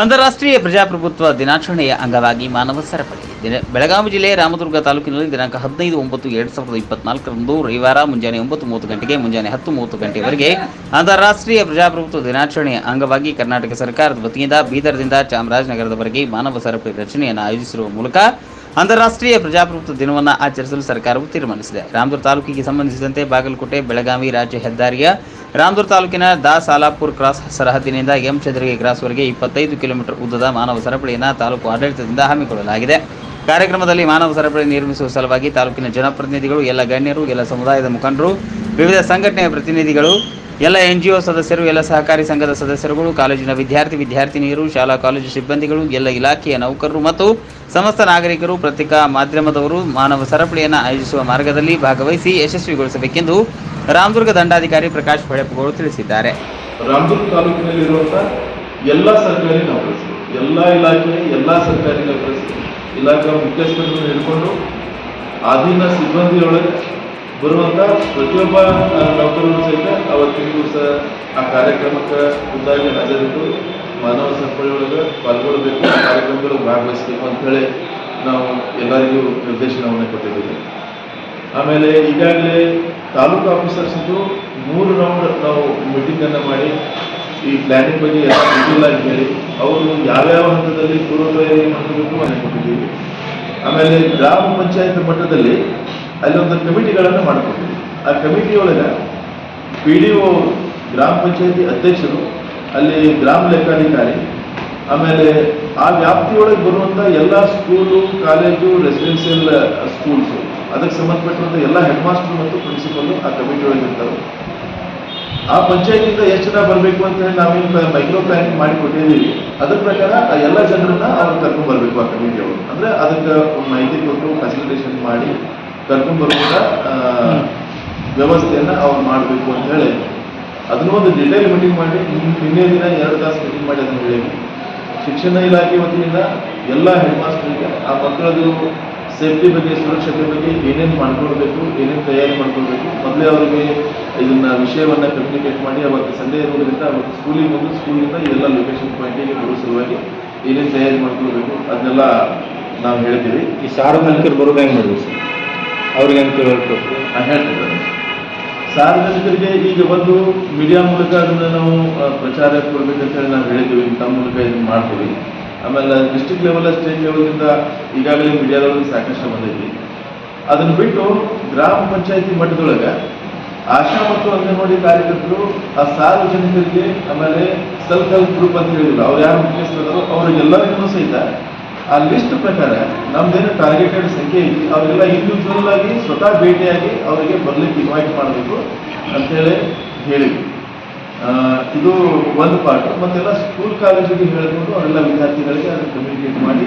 ಅಂತಾರಾಷ್ಟ್ರೀಯ ಪ್ರಜಾಪ್ರಭುತ್ವ ದಿನಾಚರಣೆಯ ಅಂಗವಾಗಿ ಮಾನವ ಸರಪಳಿ. ದಿನ ಬೆಳಗಾವಿ ಜಿಲ್ಲೆಯ ರಾಮದುರ್ಗ ತಾಲೂಕಿನಲ್ಲಿ ದಿನಾಂಕ ಹದಿನೈದು ಒಂಬತ್ತು ಎರಡು ಸಾವಿರದ ಇಪ್ಪತ್ನಾಲ್ಕರಂದು ರವಿವಾರ ಮುಂಜಾನೆ ಒಂಬತ್ತು ಮೂವತ್ತು ಗಂಟೆಗೆ ಮುಂಜಾನೆ ಹತ್ತು ಮೂವತ್ತು ಗಂಟೆವರೆಗೆ ಅಂತಾರಾಷ್ಟ್ರೀಯ ಪ್ರಜಾಪ್ರಭುತ್ವ ದಿನಾಚರಣೆಯ ಅಂಗವಾಗಿ ಕರ್ನಾಟಕ ಸರ್ಕಾರದ ವತಿಯಿಂದ ಬೀದರ್ದಿಂದ ಚಾಮರಾಜನಗರದವರೆಗೆ ಮಾನವ ಸರಪಳಿ ರಚನೆಯನ್ನು ಆಯೋಜಿಸಿರುವ ಮೂಲಕ ಅಂತಾರಾಷ್ಟ್ರೀಯ ಪ್ರಜಾಪ್ರಭುತ್ವ ದಿನವನ್ನು ಆಚರಿಸಲು ಸರ್ಕಾರವು ತೀರ್ಮಾನಿಸಿದೆ. ರಾಮದುರ್ಗ ತಾಲೂಕಿಗೆ ಸಂಬಂಧಿಸಿದಂತೆ ಬಾಗಲಕೋಟೆ, ಬೆಳಗಾವಿ ರಾಜ್ಯ ಹೆದ್ದಾರಿಯ ರಾಮದುರ್ಗ ತಾಲೂಕಿನ ದಾ ಸಾಲಾಪುರ್ ಕ್ರಾಸ್ ಸರಹದ್ದಿನಿಂದ ಎಂ ಕ್ರಾಸ್ ಕ್ರಾಸ್ವರೆಗೆ ಇಪ್ಪತ್ತೈದು ಕಿಲೋಮೀಟರ್ ಉದ್ದದ ಮಾನವ ಸರಪಳಿಯನ್ನು ತಾಲೂಕು ಆಡಳಿತದಿಂದ ಹಮ್ಮಿಕೊಳ್ಳಲಾಗಿದೆ. ಕಾರ್ಯಕ್ರಮದಲ್ಲಿ ಮಾನವ ಸರಪಳಿ ನಿರ್ಮಿಸುವ ಸಲುವಾಗಿ ತಾಲೂಕಿನ ಜನಪ್ರತಿನಿಧಿಗಳು, ಎಲ್ಲ ಗಣ್ಯರು, ಎಲ್ಲ ಸಮುದಾಯದ ಮುಖಂಡರು, ವಿವಿಧ ಸಂಘಟನೆಯ ಪ್ರತಿನಿಧಿಗಳು, ಎಲ್ಲ ಎನ್ ಜಿ ಒ ಸದಸ್ಯರು, ಎಲ್ಲ ಸಹಕಾರಿ ಸಂಘದ ಸದಸ್ಯರುಗಳು, ಕಾಲೇಜಿನ ವಿದ್ಯಾರ್ಥಿ, ವಿದ್ಯಾರ್ಥಿನಿಯರು, ಶಾಲಾ ಕಾಲೇಜು ಸಿಬ್ಬಂದಿಗಳು, ಎಲ್ಲ ಇಲಾಖೆಯ ನೌಕರರು ಮತ್ತು ಸಮಸ್ತ ನಾಗರಿಕರು ಪತ್ರಿಕಾ ಮಾಧ್ಯಮದವರು ಮಾನವ ಸರಪಳಿಯನ್ನು ಆಯೋಜಿಸುವ ಮಾರ್ಗದಲ್ಲಿ ಭಾಗವಹಿಸಿ ಯಶಸ್ವಿಗೊಳಿಸಬೇಕೆಂದು ರಾಮದುರ್ಗ ದಂಡಾಧಿಕಾರಿ ಪ್ರಕಾಶ್ ಹೊಳೆಪ್ಪಗೌಡ ತಿಳಿಸಿದ್ದಾರೆ. ರಾಮದುರ್ಗ ತಾಲೂಕಿನಲ್ಲಿರುವಂಥ ಎಲ್ಲ ಸರ್ಕಾರಿ ನೌಕರರು ಎಲ್ಲ ಇಲಾಖೆ, ಎಲ್ಲ ಸರ್ಕಾರಿ ನೌಕರರು ಇಲಾಖೆ ಮುಖ್ಯಸ್ಥರನ್ನು ಹಿಡ್ಕೊಂಡು ಅಧೀನ ಸಿಬ್ಬಂದಿಯೊಳಗೆ ಬರುವಂಥ ಪ್ರತಿಯೊಬ್ಬ ನೌಕರರು ಸಹಿತ ಅವತ್ತಿನ ದಿವಸ ಆ ಕಾರ್ಯಕ್ರಮಕ್ಕೆ ಖುದ್ದಾಗಿ ಹಾಜರಿದ್ದು ಮಾನವ ಸಂಪಳಿಯೊಳಗೆ ಪಾಲ್ಗೊಳ್ಳಬೇಕು. ಆ ಕಾರ್ಯಕ್ರಮದೊಳಗೆ ಭಾಗವಹಿಸಬೇಕು ಅಂತೇಳಿ ನಾವು ಎಲ್ಲರಿಗೂ ನಿರ್ದೇಶನವನ್ನು ಕೊಟ್ಟಿದ್ದೀವಿ. ಆಮೇಲೆ ಈಗಾಗಲೇ ತಾಲೂಕು ಆಫೀಸರ್ಸಿದ್ದು ಮೂರು ರೌಂಡ್ ನಾವು ಮೀಟಿಂಗನ್ನು ಮಾಡಿ ಈ ಪ್ಲಾನಿಂಗ್ ಬಗ್ಗೆ ಡೀಟೇಲ್ ಆಗಿ ಹೇಳಿ, ಅವರು ಯಾವ್ಯಾವ ಹಂತದಲ್ಲಿ ಪೂರ್ವತಯಾರಿ ಮಾಡಬೇಕು ಮನೆ ಕೊಟ್ಟಿದ್ದೀವಿ. ಆಮೇಲೆ ಗ್ರಾಮ ಪಂಚಾಯತ್ ಮಟ್ಟದಲ್ಲಿ ಅಲ್ಲಿ ಒಂದು ಕಮಿಟಿಗಳನ್ನು ಮಾಡಿಕೊಟ್ಟಿದ್ದೀವಿ ಆ ಕಮಿಟಿಯೊಳಗೆ ಪಿ ಡಿ ಒ ಗ್ರಾಮ ಪಂಚಾಯತಿ ಅಧ್ಯಕ್ಷರು, ಅಲ್ಲಿ ಗ್ರಾಮ ಲೆಕ್ಕಾಧಿಕಾರಿ ಆಮೇಲೆ ಆ ವ್ಯಾಪ್ತಿಯೊಳಗೆ ಬರುವಂಥ ಎಲ್ಲ ಸ್ಕೂಲು ಕಾಲೇಜು ರೆಸಿಡೆನ್ಷಿಯಲ್ ಸ್ಕೂಲ್ಸು ಅದಕ್ಕೆ ಸಂಬಂಧಪಟ್ಟಂಥ ಎಲ್ಲ ಹೆಡ್ ಮಾಸ್ಟರ್ ಮತ್ತು ಪ್ರಿನ್ಸಿಪಲ್ ಆ ಕಮಿಟಿ ಒಳಗೆ ಇರ್ತಾರೆ ಆ ಪಂಚಾಯತಿಯಿಂದ ಎಷ್ಟು ಜನ ಬರಬೇಕು ಅಂತ ಹೇಳಿ ನಾವೇನು ಮೈಕ್ರೋ ಪ್ಲಾನಿಂಗ್ ಮಾಡಿ ಕೊಟ್ಟಿದ್ದೀವಿ. ಅದ್ರ ಪ್ರಕಾರ ಆ ಎಲ್ಲ ಜನರನ್ನ ಅವ್ರು ಕರ್ಕೊಂಡು ಬರಬೇಕು ಆ ಕಮಿಟಿ ಅವರು. ಅಂದ್ರೆ ಅದಕ್ಕೆ ಒಂದು ಮಾಹಿತಿ ಕೊಟ್ಟು ಫೆಸಿಲಿಟೇಷನ್ ಮಾಡಿ ಕರ್ಕೊಂಡು ಬರುವಂತ ವ್ಯವಸ್ಥೆಯನ್ನ ಅವ್ರು ಮಾಡಬೇಕು ಅಂತ ಹೇಳಿ. ಅದನ್ನ ಒಂದು ಡಿಟೇಲ್ ಮೀಟಿಂಗ್ ಮಾಡಿ ನಿನ್ನೆ ದಿನ ಎರಡು ತಾಸು ಮೀಟಿಂಗ್ ಮಾಡಿ ಅದನ್ನು ಹೇಳಿ ಶಿಕ್ಷಣ ಇಲಾಖೆ ವತಿಯಿಂದ ಎಲ್ಲ ಹೆಡ್ ಮಾಸ್ಟರ್ಗೆ ಆ ಮಕ್ಕಳದು ಸೇಫ್ಟಿ ಬಗ್ಗೆ ಸುರಕ್ಷತೆ ಬಗ್ಗೆ ಏನೇನು ಮಾಡ್ಕೊಳ್ಬೇಕು ಏನೇನು ತಯಾರಿ ಮಾಡ್ಕೊಳ್ಬೇಕು ಮೊದಲೇ ಅವರಿಗೆ ಇದನ್ನ ವಿಷಯವನ್ನ ಕಮ್ಯುನಿಕೇಟ್ ಮಾಡಿ ಅವತ್ತು ಸಂಡೇ ಇರೋದ್ರಿಂದ ಅವತ್ತು ಸ್ಕೂಲಿಗೆ ಬಂದು ಸ್ಕೂಲಿಂದ ಎಲ್ಲ ಲೊಕೇಶನ್ ಪಾಯಿಂಟಿಗೆ ಬರೋ ಸಲುವಾಗಿ ಏನೇನು ತಯಾರಿ ಮಾಡ್ಕೊಳ್ಬೇಕು ಅದನ್ನೆಲ್ಲ ನಾವು ಹೇಳ್ತೀವಿ. ಈ ಸಾರ್ವಜನಿಕರು ಬರೋದು ಹೆಂಗೆ ಸರ್? ಅವ್ರಿಗೆ ಹೆಂಗೆ ತಿಳ್ಕೊಬೇಕು ನಾನು ಹೇಳ್ತಿದ್ದೇನೆ ಸಾರ್ವಜನಿಕರಿಗೆ ಈಗ ಒಂದು ಮೀಡಿಯಾ ಮೂಲಕ ಅದನ್ನ ನಾವು ಪ್ರಚಾರ ಕೊಡ್ಬೇಕಂತ ಹೇಳಿ ನಾವು ಹೇಳಿದ್ದೀವಿ ತಮ್ಮ ಮೂಲಕ ಇದನ್ನು ಮಾಡ್ತೀವಿ. ಆಮೇಲೆ ಡಿಸ್ಟಿಕ್ ಲೆವೆಲ್ ಸ್ಟೇಟ್ ಲೆವೆಲ್ನಿಂದ ಈಗಾಗಲೇ ಮೀಡಿಯಾದೊಳಗೆ ಸಾಕಷ್ಟು ಬಂದೈತಿ. ಅದನ್ನು ಬಿಟ್ಟು ಗ್ರಾಮ ಪಂಚಾಯತಿ ಮಟ್ಟದೊಳಗೆ ಆಶಾ ಮತ್ತು ಅಂಗನವಾಡಿ ಕಾರ್ಯಕರ್ತರು, ಆ ಸಾರ್ವಜನಿಕರಿಗೆ ಆಮೇಲೆ ಸೆಲ್ಫ್ ಹೆಲ್ಪ್ ಗ್ರೂಪ್ ಅಂತ ಹೇಳಿದ್ರು. ಅವ್ರು ಯಾರು ಮುಖ್ಯಸ್ಥರು ಅವರಿಗೆಲ್ಲರಿಗೂ ಸಹಿತ ಆ ಲಿಸ್ಟ್ ಪ್ರಕಾರ ನಮ್ದೇನು ಟಾರ್ಗೆಟೆಡ್ ಸಂಖ್ಯೆ ಐತಿ ಅವರೆಲ್ಲ ಇಂಡಿವಿಜುವಲ್ ಆಗಿ ಸ್ವತಃ ಭೇಟಿಯಾಗಿ ಅವರಿಗೆ ಬರ್ಲಿಕ್ಕೆ ಇನ್ವೈಟ್ ಮಾಡಬೇಕು ಅಂತೇಳಿ ಹೇಳಿದ್ವಿ ಇದು ಒಂದು ಪಾರ್ಟ್ ಮತ್ತೆಲ್ಲ ಸ್ಕೂಲ್ ಕಾಲೇಜಿಗೆ ಹೇಳಿಕೊಂಡು ಅವರೆಲ್ಲ ವಿದ್ಯಾರ್ಥಿಗಳಿಗೆ ಅದನ್ನು ಕಮ್ಯುನಿಕೇಟ್ ಮಾಡಿ.